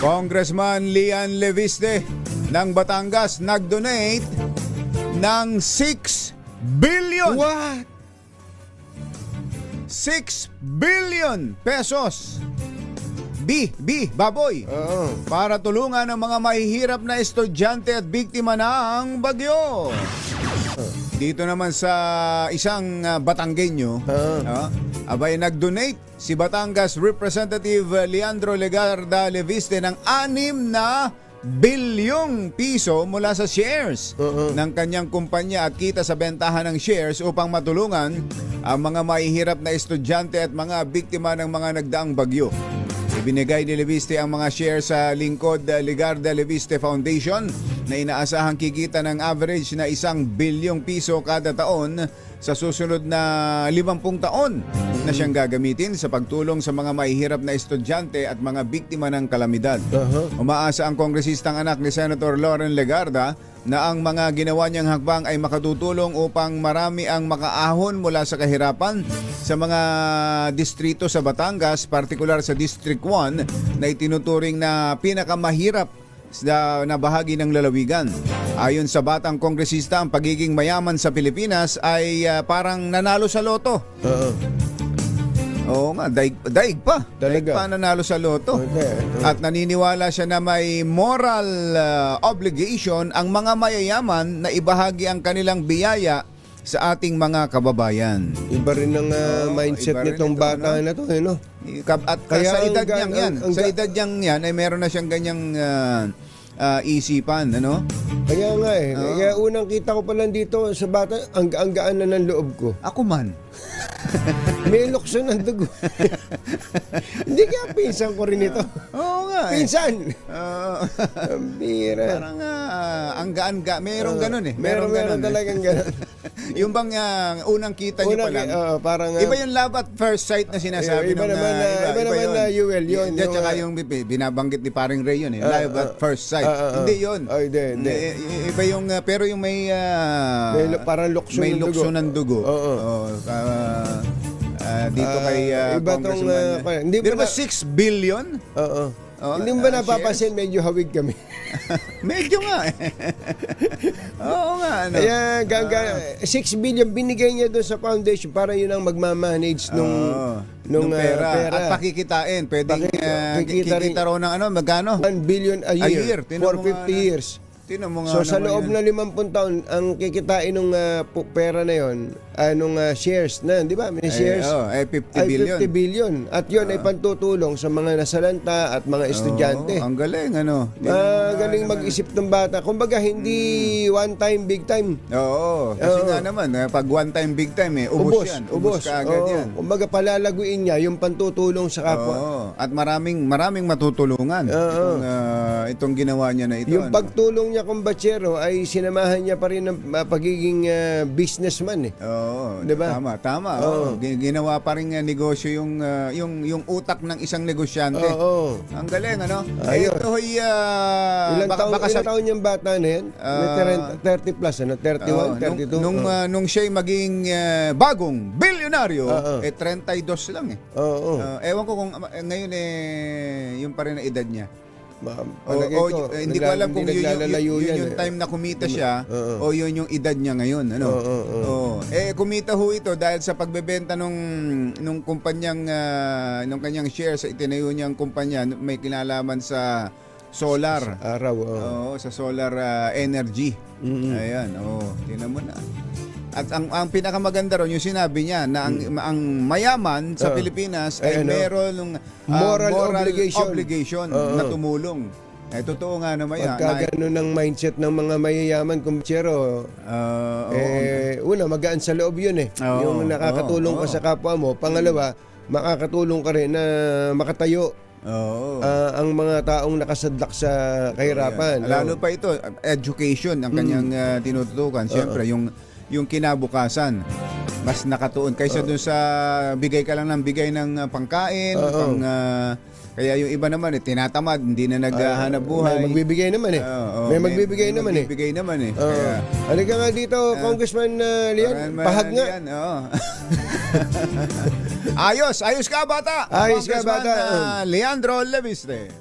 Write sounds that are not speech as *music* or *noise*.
Congressman Lian Leviste ng Batangas nag-donate ng 6 billion. What? 6 billion pesos. B, B, baboy. Oo. Para tulungan ang mga mahihirap na estudyante at biktima ng bagyo. Dito naman sa isang uh, Batanggenyo, Oo. ah, abay nag-donate si Batangas Representative Leandro Legarda Leviste ng anim na bilyong piso mula sa shares Oo. ng kanyang kumpanya at kita sa bentahan ng shares upang matulungan ang mga mahihirap na estudyante at mga biktima ng mga nagdaang bagyo. Ibinigay ni Leviste ang mga shares sa lingkod uh, Ligarda Leviste Foundation na inaasahang kikita ng average na isang bilyong piso kada taon sa susunod na 50 taon na siyang gagamitin sa pagtulong sa mga mahihirap na estudyante at mga biktima ng kalamidad. Aha. Umaasa ang kongresistang anak ni Senator Lauren Legarda na ang mga ginawa niyang hakbang ay makatutulong upang marami ang makaahon mula sa kahirapan sa mga distrito sa Batangas, partikular sa District 1 na itinuturing na pinakamahirap sa na bahagi ng lalawigan. Ayon sa batang kongresista, ang pagiging mayaman sa Pilipinas ay ah, parang nanalo sa loto. Oo. Oo nga, daig, daig pa. Daig pa nanalo sa loto. At naniniwala siya na may moral uh, obligation ang mga mayayaman na ibahagi ang kanilang biyaya sa ating mga kababayan. Iba rin ang Oo, iba mindset nitong ito, bata no? na to, eh, no? At Kaya sa edad niyang yan, ang- ang sa edad niyang yan ay meron na siyang ganyang uh, uh, isipan, ano? Kaya nga eh. Oo. Kaya unang kita ko pa lang dito sa bata, ang, ang gaan na ng loob ko. Ako man. *laughs* May lukso ng dugo. *laughs* Hindi kaya pinsan ko rin ito. Oo nga eh. Pinsan! Oo. Ang bira. parang uh, ang gaan-ga, merong ganun eh. Meron, meron ganun eh. talagang ganun. *laughs* yung bang uh, unang kita niyo pa Unang, lang. oo, parang, ah, Iba yung love at first sight na sinasabi Iba nung, naman ah, na- iba naman na Yuel, yun, Hindi, yung, tsaka ah, yung bi- binabanggit ni paring Ray yun eh. Ah, love at ah, first sight. Ah, ah, ah. hindi yun. Oh, hindi, hindi. I- i- Iba yung, ah, pero yung may, ah, May lu- parang lukso may ng dugo. lukso ng dugo. Oo. Oo, ah, ah, dito Ah, kay ah, iba tong, Congressman. ah, ah, hindi Pero ba ba na- 6 billion? Oo. Oo, Hindi mo ba ah, napapansin, medyo hawig kami. *laughs* Medyo nga eh. *laughs* Oo nga. Ano? Kaya gaga, 6 billion binigay niya doon sa foundation para yun ang magmamanage nung, Oo. nung, Nung pera. pera. At pakikitain. Pwedeng Paki- ah, kikita kikita raw ng ano, magkano? 1 billion a A year, year. Tinan for mo nga 50 na- years. Tinan mo nga So sa naman loob yan. na 50 taon, ang kikitain ng pera na yon, anong shares na, di ba? May shares. Eh, oh, eh, 50 ay billion. 50 billion. At yun ay pantutulong sa mga nasalanta at mga estudyante. Oo, ang galing, ano. Tinan mo nga Magaling naman. mag-isip ng bata. Kumbaga, hindi one time, big time. Oo, kasi Oo. nga naman, eh, pag one time, big time eh, ubos, yan. Ubos, ka agad Oo. yan. Kumbaga, palalaguin niya yung pantutulong sa kapwa. Oo. At maraming maraming matutulungan itong, ah, itong ginawa niya na ito. Yung ano. pagtulong niya kung batsero ay sinamahan niya pa rin ng ah, pagiging ah, businessman eh. Oo, Diba? tama, tama. Oo. Oo. Gi- Ginawa pa rin uh, negosyo yung, ah, yung yung utak ng isang negosyante. Oo. Ang galing, ano? Ayun. Ito ay, ah, Ilang baka, taon, baka ilang sa- taon yung bata na yan? Ah, 30 plus, ano? 31, Oo, 32? Nung, nung, Oo. ah, nung siya'y maging ah, bagong bilyonaryo, Oo. eh 32 lang eh. Oo. Ah, ewan ko kung ah, ngayon eh yung pa rin ang edad niya. Ma- O, palagay o, ko, eh, hindi ko nagla- alam kung yun, yun, naglalalayo yun, yan, yung eh. time na kumita siya Oo. o yun yung edad niya ngayon. Ano? Oo, oo, oo. Oo. Eh kumita ho ito dahil sa pagbebenta nung nung kumpanyang ah, nung kanyang share sa itinayo niyang kumpanya may kinalaman sa solar. Araw, oo. Oo, sa solar ah, energy. Ayan, oh, tingnan mo na. At ang ang pinakamaganda ron yung sinabi niya na ang, ang mayaman sa Oo. Pilipinas Ay, ano? meron ng ah, Moral obligation. obligation Oo. na tumulong. Eh totoo nga naman yan. Pagka ganun ang mindset ng mga mayayaman kumbatsero, Ah, oo. eh, una, magaan sa loob yun eh. Oo, yung nakakatulong oo, ka sa kapwa mo. Pangalawa, makakatulong ka rin na makatayo Oo. ah, ang mga taong nakasadlak sa kahirapan. Ayan. Lalo pa ito, education ang kanyang ah, tinututukan. Siyempre, yung yung kinabukasan mas nakatuon kaysa dun sa bigay ka lang ng bigay ng ah, pangkain, Oo. pang ah, kaya yung iba naman eh tinatamad, hindi na naghahanap buhay. May magbibigay naman eh. Oo, oo. may magbibigay may naman eh. magbibigay naman eh. Oo. Kaya, Halika nga dito, Congressman uh, Lian. Pahag nga. yan, oo. *laughs* ayos, ayos ka bata. Ayos ka, bata. ah, Leandro Leviste.